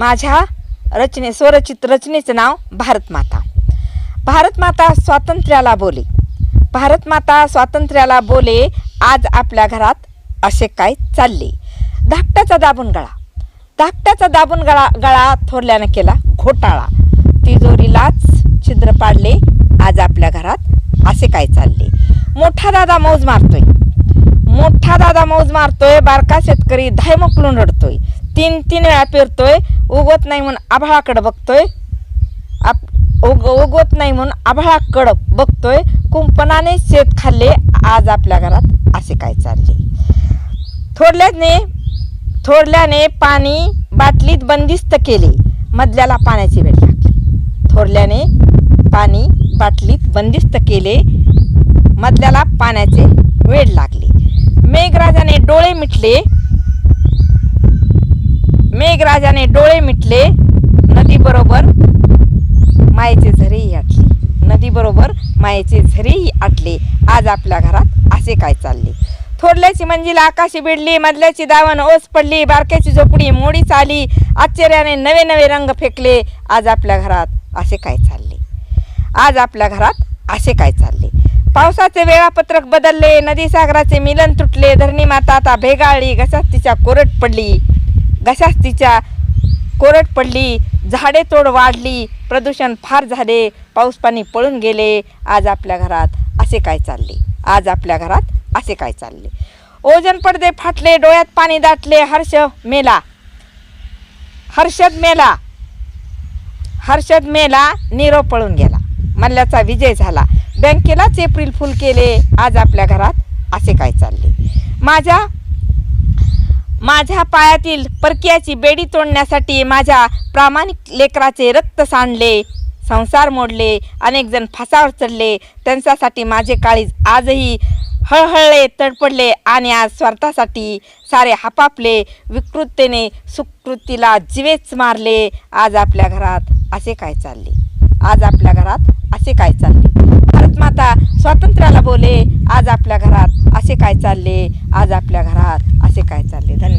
माझ्या रचने स्वरचित रचनेचं नाव भारतमाता भारतमाता स्वातंत्र्याला बोले. भारतमाता स्वातंत्र्याला बोले आज आपल्या घरात असे काय चालले? धाकट्याचा दाबून गळा. धाकट्याचा दाबून गळा गळा थोरल्यानं केला घोटाळा. तिजोरीलाच छिद्र पाडले आज आपल्या घरात असे काय चालले? मोठा दादा मौज मारतोय. मोठा दादा मौज मारतोय बारका शेतकरी धाय मोकलून रडतोय. तीन तीन वेळा पेरतोय उगवत नाही म्हणून आभाळाकडं बघतोय. आप उग उगवत नाही म्हणून आभाळाकडं बघतोय. कुंपणाने शेत खाल्ले आज आपल्या घरात असे काय चालले? थोडल्याने थोडल्याने पाणी बाटलीत बंदिस्त केले. मधल्याला पाण्याची वेळ लागली. थोरल्याने पाणी बाटलीत बंदिस्त केले. मधल्याला पाण्याचे वेळ लागले. मेघराजाने डोळे मिटले. मेघराजाने डोळे मिटले. नदी बरोबर मायेचे झरेही आटले. नदी बरोबर मायेचे झरेही आटले. आज आपल्या घरात असे काय चालले? थोरल्याची मंजिला आकाशी बिडली मधल्याची दावण ओस पडली बारक्याची झोपडी मोडीच आली आश्चर्याने नवे नवे रंग फेकले. आज आपल्या घरात असे काय चालले? आज आपल्या घरात असे काय चालले? पावसाचे वेळापत्रक बदलले नदी सागराचे मिलन तुटले धरणी माता आता भेगाळली घसात तिच्या कोरट पडली. घशास्तीच्या तिच्या कोरट पडली झाडे तोड वाढली प्रदूषण फार झाले पाऊस पाणी पळून गेले आज आपल्या घरात असे काय चालले? आज आपल्या घरात असे काय चालले? ओजन पडदे फाटले डोळ्यात पाणी दाटले हर्ष मेला. हर्षद मेला. हर्षद मेला नीरव पळून गेला. मल्ल्याचा विजय झाला. बँकेलाच एप्रिल फुल केले. आज आपल्या घरात असे काय चालले? माझ्या माझ्या पायातील परकियाची बेडी तोडण्यासाठी माझ्या प्रामाणिक लेकराचे रक्त सांडले संसार मोडले अनेक जण फासावर चढले. त्यांच्यासाठी माझे काळीज आजही हळहळले तडपडले आणि आज स्वार्थासाठी सारे हापापले विकृततेने सुकृतीला जीवेच मारले. आज आपल्या घरात असे काय चालले? आज आपल्या घरात असे काय चालले? भारतमाता स्वातंत्र्याला बोले आज आपल्या घरात असे काय चालले आज आपल्या घरात? असे काय चालले? धन्यवाद.